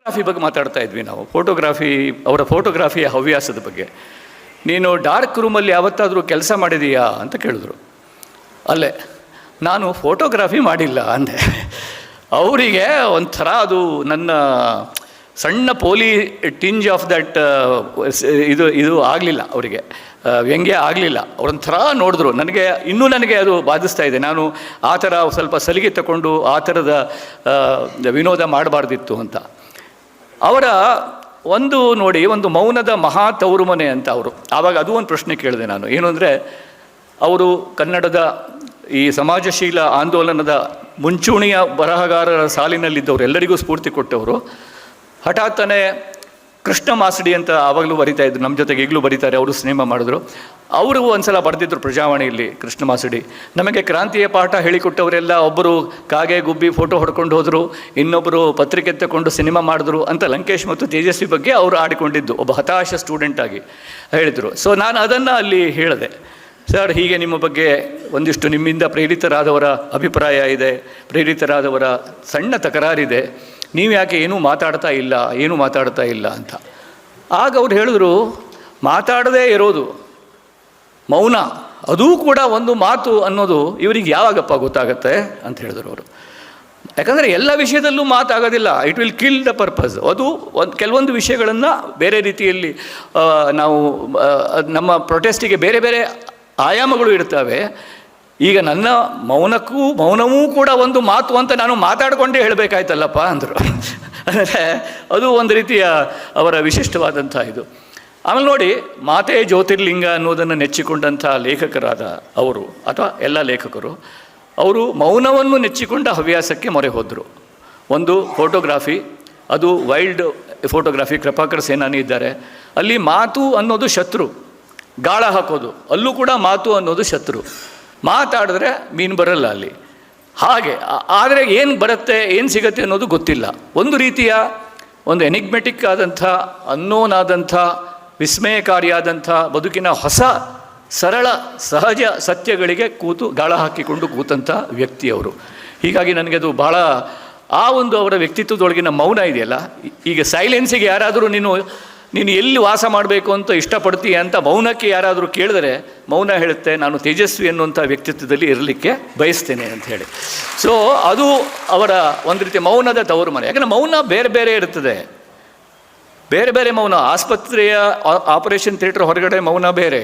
Photography ಬಗ್ಗೆ ಮಾತಾಡ್ತಾ ಇದ್ವಿ ನಾವು. ಫೋಟೋಗ್ರಾಫಿ ಅವರ ಫೋಟೋಗ್ರಾಫಿಯ ಹವ್ಯಾಸದ ಬಗ್ಗೆ. ನೀನು ಡಾರ್ಕ್ ರೂಮಲ್ಲಿ ಯಾವತ್ತಾದರೂ ಕೆಲಸ ಮಾಡಿದೀಯಾ ಅಂತ ಕೇಳಿದ್ರು. ಅಲ್ಲೇ, ನಾನು ಫೋಟೋಗ್ರಾಫಿ ಮಾಡಿಲ್ಲ ಅಂದೆ. ಅವರಿಗೆ ಒಂಥರ ಅದು ನನ್ನ ಸಣ್ಣ ಪೋಲಿ ಟಿಂಜ್ ಆಫ್ ದಟ್ ಇದು ಇದು ಆಗಲಿಲ್ಲ ಅವರಿಗೆ. ವ್ಯಂಗ್ಯ ಆಗಲಿಲ್ಲ. ಅವರೊಂಥರ ನೋಡಿದ್ರು. ನನಗೆ, ಇನ್ನೂ ನನಗೆ ಅದು ಬಾಧಿಸ್ತಾ ಇದೆ. ನಾನು ಆ ಥರ ಸ್ವಲ್ಪ ಸಲಿಗೆ ತಗೊಂಡು ಆ ಥರದ ವಿನೋದ ಮಾಡಬಾರ್ದಿತ್ತು ಅಂತ. ಅವರ ಒಂದು ನೋಡಿ, ಒಂದು ಮೌನದ ಮಹಾ ತೌರುಮನೆ ಅಂತ ಅವರು. ಆವಾಗ ಅದು ಒಂದು ಪ್ರಶ್ನೆ ಕೇಳಿದೆ ನಾನು. ಏನು ಅಂದರೆ, ಅವರು ಕನ್ನಡದ ಈ ಸಮಾಜಶೀಲ ಆಂದೋಲನದ ಮುಂಚೂಣಿಯ ಬರಹಗಾರರ ಸಾಲಿನಲ್ಲಿದ್ದವರು, ಎಲ್ಲರಿಗೂ ಸ್ಫೂರ್ತಿ ಕೊಟ್ಟವರು. ಹಠಾತ್ತನೆ ಕೃಷ್ಣ ಮಾಸಡಿ ಅಂತ ಆವಾಗಲೂ ಬರಿತಾ ಇದ್ರು ನಮ್ಮ ಜೊತೆಗೆ ಈಗಲೂ ಬರೀತಾರೆ, ಅವರು ಸಿನಿಮಾ ಮಾಡಿದ್ರು. ಅವರು ಒಂದ್ಸಲ ಬರೆದಿದ್ರು ಪ್ರಜಾವಾಣಿಯಲ್ಲಿ ಕೃಷ್ಣ ಮಾಸಡಿ. ನಮಗೆ ಕ್ರಾಂತಿಯ ಪಾಠ ಹೇಳಿಕೊಟ್ಟವರೆಲ್ಲ ಒಬ್ಬರು ಕಾಗೆ ಗುಬ್ಬಿ ಫೋಟೋ ಹೊಡ್ಕೊಂಡು ಹೋದರು ಇನ್ನೊಬ್ಬರು ಪತ್ರಿಕೆ ತಗೊಂಡು ಸಿನಿಮಾ ಮಾಡಿದ್ರು ಅಂತ ಲಂಕೇಶ್ ಮತ್ತು ತೇಜಸ್ವಿ ಬಗ್ಗೆ ಅವರು ಆಡಿಕೊಂಡಿದ್ದು, ಒಬ್ಬ ಹತಾಶ ಸ್ಟೂಡೆಂಟಾಗಿ ಹೇಳಿದರು. ಸೊ ನಾನು ಅದನ್ನು ಅಲ್ಲಿ ಹೇಳಿದೆ. ಸರ್, ಹೀಗೆ ನಿಮ್ಮ ಬಗ್ಗೆ ಒಂದಿಷ್ಟು ನಿಮ್ಮಿಂದ ಪ್ರೇರಿತರಾದವರ ಅಭಿಪ್ರಾಯ ಇದೆ, ಪ್ರೇರಿತರಾದವರ ಸಣ್ಣ ತಕರಾರಿದೆ. ನೀವು ಯಾಕೆ ಏನೂ ಮಾತಾಡ್ತಾ ಇಲ್ಲ, ಏನೂ ಮಾತಾಡ್ತಾ ಇಲ್ಲ ಅಂತ. ಆಗ ಅವ್ರು ಹೇಳಿದ್ರು, ಮಾತಾಡದೇ ಇರೋದು, ಮೌನ, ಅದೂ ಕೂಡ ಒಂದು ಮಾತು ಅನ್ನೋದು ಇವರಿಗೆ ಯಾವಾಗಪ್ಪ ಗೊತ್ತಾಗತ್ತೆ ಅಂತ ಹೇಳಿದ್ರು ಅವರು. ಯಾಕಂದರೆ ಎಲ್ಲ ವಿಷಯದಲ್ಲೂ ಮಾತಾಗೋದಿಲ್ಲ it will kill the purpose ಅದು ಒಂದು, ಕೆಲವೊಂದು ವಿಷಯಗಳನ್ನು ಬೇರೆ ರೀತಿಯಲ್ಲಿ ನಾವು ನಮ್ಮ ಪ್ರೊಟೆಸ್ಟಿಗೆ ಬೇರೆ ಬೇರೆ ಆಯಾಮಗಳು ಇರ್ತವೆ. ಈಗ ನನ್ನ ಮೌನಕ್ಕೂ, ಮೌನವೂ ಕೂಡ ಒಂದು ಮಾತು ಅಂತ ನಾನು ಮಾತಾಡಿಕೊಂಡೇ ಹೇಳಬೇಕಾಯ್ತಲ್ಲಪ್ಪ ಅಂದರು. ಅಂದರೆ ಅದು ಒಂದು ರೀತಿಯ ಅವರ ವಿಶಿಷ್ಟವಾದಂಥ ಇದು. ಆಮೇಲೆ ನೋಡಿ, ಮಾತೆ ಜ್ಯೋತಿರ್ಲಿಂಗ ಅನ್ನೋದನ್ನು ನೆಚ್ಚಿಕೊಂಡಂಥ ಲೇಖಕರಾದ ಅವರು, ಅಥವಾ ಎಲ್ಲ ಲೇಖಕರು, ಅವರು ಮೌನವನ್ನು ನೆಚ್ಚಿಕೊಂಡ ಹವ್ಯಾಸಕ್ಕೆ ಮೊರೆ ಹೋದರು. ಒಂದು ಫೋಟೋಗ್ರಾಫಿ, ಅದು ವೈಲ್ಡ್ ಫೋಟೋಗ್ರಾಫಿ, ಕೃಪಾಕರ್ ಸೇನಾನಿ ಇದ್ದಾರೆ. ಅಲ್ಲಿ ಮಾತು ಅನ್ನೋದು ಶತ್ರು. ಗಾಳ ಹಾಕೋದು. ಅಲ್ಲೂ ಕೂಡ ಮಾತು ಅನ್ನೋದು ಶತ್ರು. ಮಾತಾಡಿದ್ರೆ ಮೀನು ಬರಲ್ಲ ಅಲ್ಲಿ. ಹಾಗೆ ಆದರೆ ಏನು ಬರುತ್ತೆ, ಏನು ಸಿಗತ್ತೆ ಅನ್ನೋದು ಗೊತ್ತಿಲ್ಲ. ಒಂದು ರೀತಿಯ ಒಂದು ಎನಿಗ್ಮೆಟಿಕ್ ಆದಂಥ ಅನ್ನೋನ್ ಆದಂಥ ವಿಸ್ಮಯಕಾರಿಯಾದಂಥ ಬದುಕಿನ ಹೊಸ, ಸರಳ, ಸಹಜ ಸತ್ಯಗಳಿಗೆ ಕೂತು ಗಾಳ ಹಾಕಿಕೊಂಡು ಕೂತಂಥ ವ್ಯಕ್ತಿಯವರು ಹೀಗಾಗಿ ನನಗೆ ಅದು ಭಾಳ ಆ ಒಂದು ಅವರ ವ್ಯಕ್ತಿತ್ವದೊಳಗಿನ ಮೌನ ಇದೆಯಲ್ಲ? ಈಗ ಸೈಲೆನ್ಸಿಗೆ ಯಾರಾದರೂ ನೀನು ನೀನು ಎಲ್ಲಿ ವಾಸ ಮಾಡಬೇಕು ಅಂತ ಇಷ್ಟಪಡ್ತೀಯ ಅಂತ ಮೌನಕ್ಕೆ ಯಾರಾದರೂ ಕೇಳಿದರೆ ಮೌನ ಹೇಳುತ್ತೆ, ನಾನು ತೇಜಸ್ವಿ ಅನ್ನುವಂಥ ವ್ಯಕ್ತಿತ್ವದಲ್ಲಿ ಇರಲಿಕ್ಕೆ ಬಯಸ್ತೇನೆ ಅಂತ ಹೇಳಿ. ಸೊ ಅದು ಅವರ ಒಂದು ರೀತಿ ಮೌನದ ತವರು ಮನೆ ಯಾಕಂದರೆ ಮೌನ ಬೇರೆ ಬೇರೆ ಇರ್ತದೆ ಬೇರೆ ಬೇರೆ ಮೌನ. ಆಸ್ಪತ್ರೆಯ ಆಪರೇಷನ್ ಥಿಯೇಟರ್ ಹೊರಗಡೆ ಮೌನ ಬೇರೆ.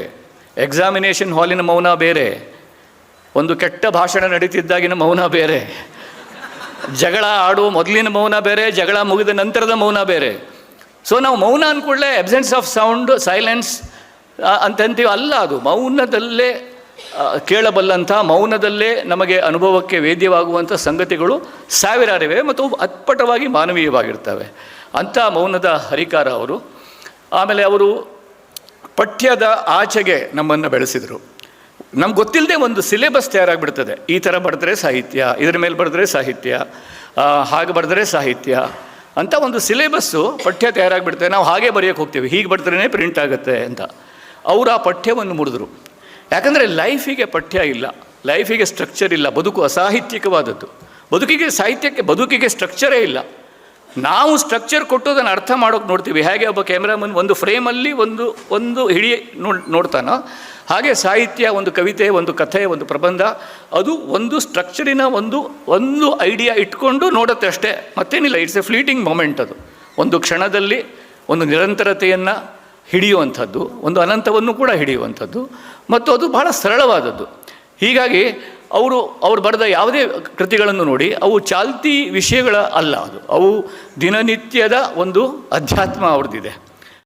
ಎಕ್ಸಾಮಿನೇಷನ್ ಹಾಲಿನ ಮೌನ ಬೇರೆ. ಒಂದು ಕೆಟ್ಟ ಭಾಷಣ ನಡೀತಿದ್ದಾಗಿನ ಮೌನ ಬೇರೆ. ಜಗಳ ಆಡುವ ಮೊದಲಿನ ಮೌನ ಬೇರೆ, ಜಗಳ ಮುಗಿದ ನಂತರದ ಮೌನ ಬೇರೆ. ಸೊ ನಾವು ಮೌನ ಅಂದ್ಕೊಳ್ಳೆ ಅಬ್ಸೆನ್ಸ್ ಆಫ್ ಸೌಂಡ್ ಸೈಲೆನ್ಸ್ ಅಂತಂತೀವಿ. ಅಲ್ಲ ಅದು, ಮೌನದಲ್ಲೇ ಕೇಳಬಲ್ಲಂಥ, ಮೌನದಲ್ಲೇ ನಮಗೆ ಅನುಭವಕ್ಕೆ ವೇದ್ಯವಾಗುವಂಥ ಸಂಗತಿಗಳು ಸಾವಿರಾರಿವೆ ಮತ್ತು ಅತ್ಪಟವಾಗಿ ಮಾನವೀಯವಾಗಿರ್ತವೆ. ಅಂಥ ಮೌನದ ಹರಿಕಾರ ಅವರು. ಆಮೇಲೆ ಅವರು ಪಠ್ಯದ ಆಚೆಗೆ ನಮ್ಮನ್ನು ಬೆಳೆಸಿದರು. ನಮ್ಗೆ ಗೊತ್ತಿಲ್ಲದೆ ಒಂದು ಸಿಲೆಬಸ್ ತಯಾರಾಗಿಬಿಡ್ತದೆ. ಈ ಥರ ಬರೆದ್ರೆ ಸಾಹಿತ್ಯ, ಇದರ ಮೇಲೆ ಬರೆದ್ರೆ ಸಾಹಿತ್ಯ ಹಾಗೆ ಬರೆದ್ರೆ ಸಾಹಿತ್ಯ. ಅಂತ ಒಂದು ಸಿಲೆಬಸ್ಸು ಪಠ್ಯ ತಯಾರಾಗಿಬಿಡ್ತೇವೆ ನಾವು ಹಾಗೆ ಬರೆಯೋಕ್ಕೆ ಹೋಗ್ತೀವಿ. ಹೀಗೆ ಬರ್ತಾರೇ ಪ್ರಿಂಟ್ ಆಗುತ್ತೆ ಅಂತ. ಅವರು ಆ ಪಠ್ಯವನ್ನು ಮುಡಿದ್ರು ಯಾಕಂದರೆ ಲೈಫಿಗೆ ಪಠ್ಯ ಇಲ್ಲ. ಲೈಫಿಗೆ ಸ್ಟ್ರಕ್ಚರ್ ಇಲ್ಲ. ಬದುಕು ಅಸಾಹಿತ್ಯಿಕವಾದದ್ದು. ಬದುಕಿಗೆ ಸಾಹಿತ್ಯಕ್ಕೆ, ಬದುಕಿಗೆ ಸ್ಟ್ರಕ್ಚರೇ ಇಲ್ಲ. ನಾವು ಸ್ಟ್ರಕ್ಚರ್ ಕೊಟ್ಟು ಅದನ್ನು ಅರ್ಥ ಮಾಡೋಕೆ ನೋಡ್ತೀವಿ. ಹೇಗೆ ಒಬ್ಬ ಕ್ಯಾಮ್ರಾಮನ್ ಒಂದು ಫ್ರೇಮಲ್ಲಿ ಒಂದು ಒಂದು ಹಿಡಿ ನೋಡ್, ನೋಡ್ತಾನೋ, ಹಾಗೆ ಸಾಹಿತ್ಯ, ಒಂದು ಕವಿತೆ, ಒಂದು ಕಥೆ, ಒಂದು ಪ್ರಬಂಧ, ಅದು ಒಂದು ಸ್ಟ್ರಕ್ಚರಿನ ಒಂದು ಒಂದು ಐಡಿಯಾ ಇಟ್ಕೊಂಡು ನೋಡುತ್ತೆ ಅಷ್ಟೇ. ಮತ್ತೇನಿಲ್ಲ ಇಟ್ಸ್ ಎ ಫ್ಲೀಟಿಂಗ್ ಮೊಮೆಂಟ್ ಅದು. ಒಂದು ಕ್ಷಣದಲ್ಲಿ ಒಂದು ನಿರಂತರತೆಯನ್ನು ಹಿಡಿಯುವಂಥದ್ದು, ಒಂದು ಅನಂತವನ್ನು ಕೂಡ ಹಿಡಿಯುವಂಥದ್ದು, ಮತ್ತು ಅದು ಬಹಳ ಸರಳವಾದದ್ದು. ಹೀಗಾಗಿ ಅವರು ಅವರು ಬರೆದ ಯಾವುದೇ ಕೃತಿಗಳನ್ನು ನೋಡಿ ಅವು ಚಾಲ್ತಿ ವಿಷಯಗಳ ಅಲ್ಲ ಅದು. ಅವು ದಿನನಿತ್ಯದ ಒಂದು ಅಧ್ಯಾತ್ಮ ಅವ್ರದ್ದಿದೆ.